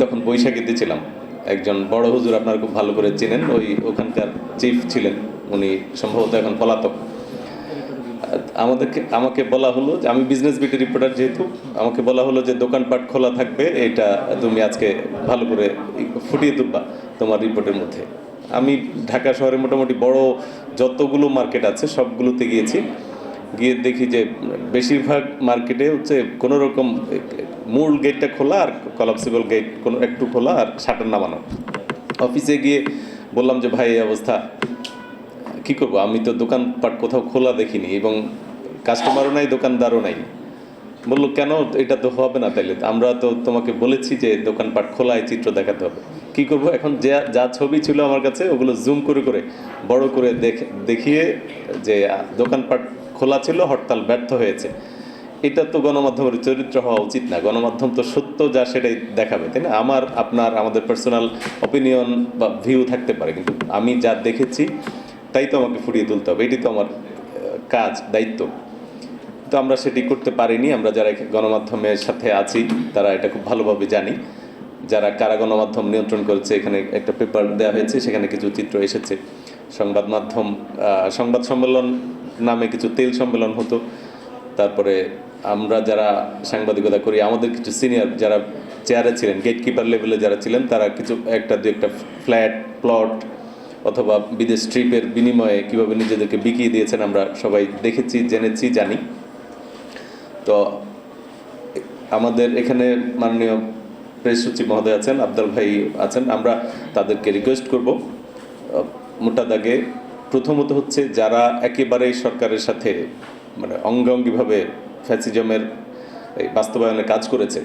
তখন বৈশাখীতে ছিলাম। একজন বড় হুজুর আপনারা খুব ভালো করে চেনেন, ওই ওখানকার চিফ ছিলেন, উনি সম্ভবত এখন পলাতক। আমাদেরকে আমাকে বলা হলো যে, আমি বিজনেস বিটি রিপোর্টার যেহেতু, আমাকে বলা হলো যে, দোকানপাট খোলা থাকবে, এটা তুমি আজকে ভালো করে ফুটিয়ে তুলবা তোমার রিপোর্টের মধ্যে। আমি ঢাকা শহরে মোটামুটি বড় যতগুলো মার্কেট আছে, সবগুলোতে গিয়েছি। গিয়ে দেখি যে বেশিরভাগ মার্কেটে হচ্ছে কোনো রকম, মূল গেটটা খোলা আর কলাপসিবল গেট কোনো একটু খোলা আর শাটার নামানো। অফিসে গিয়ে বললাম যে, ভাই, এই অবস্থা, কি করব? আমি তো দোকানপাট কোথাও খোলা দেখিনি এবং কাস্টমারও নাই, দোকানদারও নাই। বলল, কেন? এটা তো হবে না তাইলে। আমরা তো তোমাকে বলেছি যে দোকানপাট খোলায় চিত্র দেখাতে হবে। কি করব? এখন যা যা ছবি ছিল আমার কাছে, ওগুলো জুম করে করে, বড় করে দেখে, দেখিয়ে যে দোকানপাট খোলা ছিল, হরতাল ব্যর্থ হয়েছে। এটা তো গণমাধ্যমের চরিত্র হওয়া উচিত না। গণমাধ্যম তো সত্য যা সেটাই দেখাবে, তাই না? আমার, আপনার, আমাদের পার্সোনাল অপিনিয়ন বা ভিউ থাকতে পারে, কিন্তু আমি যা দেখেছি, তাই তো আমাকে ফুটিয়ে তুলতে হবে। এটি তো আমার কাজ, দায়িত্ব। তো আমরা সেটি করতে পারিনি। আমরা যারা গণমাধ্যমের সাথে আছি, তারা এটা খুব ভালোভাবে জানি। যারা, কারা গণমাধ্যম নিয়ন্ত্রণ করেছে, এখানে একটা পেপার দেওয়া হয়েছে, সেখানে কিছু চিত্র এসেছে। সংবাদ মাধ্যম সংবাদ সম্মেলন নামে কিছু তেল সম্মেলন হতো। তারপরে আমরা যারা সাংবাদিকতা করি, আমাদের কিছু সিনিয়র যারা চেয়ারে ছিলেন গেট কিপার লেভেলে যারা ছিলেন, তারা কিছু একটা, দু একটা ফ্ল্যাট প্লট অথবা বিদেশ ট্রিপের বিনিময়ে কীভাবে নিজেদেরকে বিকিয়ে দিয়েছেন আমরা সবাই দেখেছি, জেনেছি, জানি। তো আমাদের এখানে মাননীয় প্রেস সচিব মহোদয় আছেন, আবদাল ভাই আছেন। আমরা তাদেরকে রিকোয়েস্ট করব। মোটা দাগে প্রথমত হচ্ছে যারা একেবারেই সরকারের সাথে মানে অঙ্গাঙ্গিভাবে ফ্যাসিজমের বাস্তবায়নে কাজ করেছে,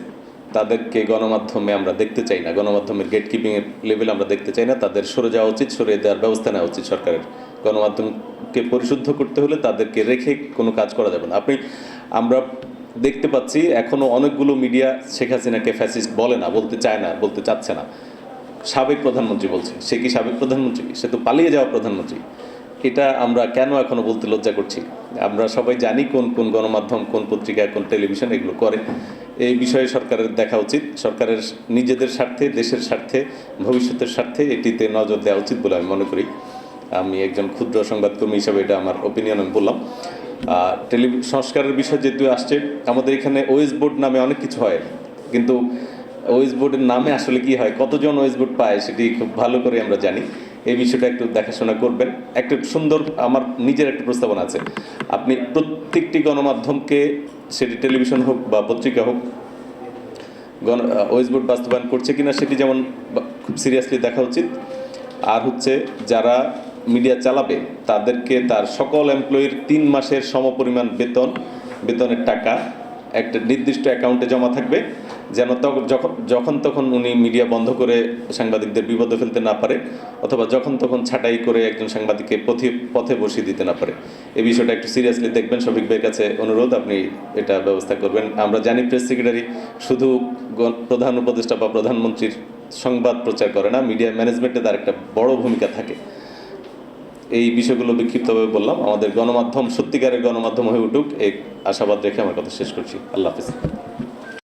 তাদেরকে গণমাধ্যমে আমরা দেখতে চাই না। গণমাধ্যমের গেট কিপিংয়ের লেভেল আমরা দেখতে চাই না। তাদের সরে যাওয়া উচিত সরে দেওয়ার ব্যবস্থা নেওয়া উচিত সরকারের। গণমাধ্যমকে পরিশুদ্ধ করতে হলে তাদেরকে রেখে কোনো কাজ করা যাবে না। আপনি, আমরা দেখতে পাচ্ছি এখনও অনেকগুলো মিডিয়া শেখ হাসিনাকে ফ্যাসিস্ট বলে না, বলতে চায় না, বলতে চাচ্ছে না। সাবেক প্রধানমন্ত্রী বলছে। সে কি সাবেক প্রধানমন্ত্রী? সে তো পালিয়ে যাওয়া প্রধানমন্ত্রী। এটা আমরা কেন এখনও বলতে লজ্জা করছি? আমরা সবাই জানি কোন কোন গণমাধ্যম, কোন পত্রিকা, কোন টেলিভিশন এগুলো করে। এই বিষয়ে সরকারের দেখা উচিত। সরকারের নিজেদের স্বার্থে, দেশের স্বার্থে, ভবিষ্যতের স্বার্থে এটিতে নজর দেওয়া উচিত বলে আমি মনে করি। আমি একজন ক্ষুদ্র সংবাদকর্মী হিসাবে এটা আমার ওপিনিয়ন আমি বললাম। টেলি সংস্কারের বিষয় যেহেতু আসছে, আমাদের এখানে ওয়েস বোর্ড নামে অনেক কিছু হয়। কিন্তু ওয়েস বোর্ডের নামে আসলে কি হয়, কতজন ওয়েস বোর্ড পায় সেটি খুব ভালো করে আমরা জানি। এই বিষয়টা একটু দেখাশোনা করবেন। একটা সুন্দর আমার নিজের একটা প্রস্তাবনা আছে। আপনি প্রত্যেকটি গণমাধ্যমকে, সেটি টেলিভিশন হোক বা পত্রিকা হোক, গণ ওয়েস বোর্ড বাস্তবায়ন করছে কিনা সেটি যেমন খুব সিরিয়াসলি দেখা উচিত। আর হচ্ছে যারা মিডিয়া চালাবে, তাদেরকে তার সকল এমপ্লয়ির তিন মাসের সমপরিমাণ বেতন, বেতনের টাকা, একটা নির্দিষ্ট অ্যাকাউন্টে জমা থাকবে। যেন যখন যখন তখন উনি মিডিয়া বন্ধ করে সাংবাদিকদের বিপদে ফেলতে না পারে, অথবা যখন তখন ছাঁটাই করে একজন সাংবাদিককে পথে পথে বসিয়ে দিতে না পারে। এই বিষয়টা একটু সিরিয়াসলি দেখবেন। শফিক ভাইয়ের কাছে অনুরোধ, আপনি এটা ব্যবস্থা করবেন। আমরা জানি প্রেস সেক্রেটারি শুধু প্রধান উপদেষ্টা বা প্রধানমন্ত্রীর সংবাদ প্রচার করে না মিডিয়া ম্যানেজমেন্টে তার একটা বড় ভূমিকা থাকে। এই বিষয়গুলো বিক্ষিপ্তভাবে বললাম। আমাদের গণমাধ্যম সত্যিকারের গণমাধ্যম হয়ে উঠুক। এই আশাবাদ রেখে আমার কথা শেষ করছি। আল্লাহ হাফিজ।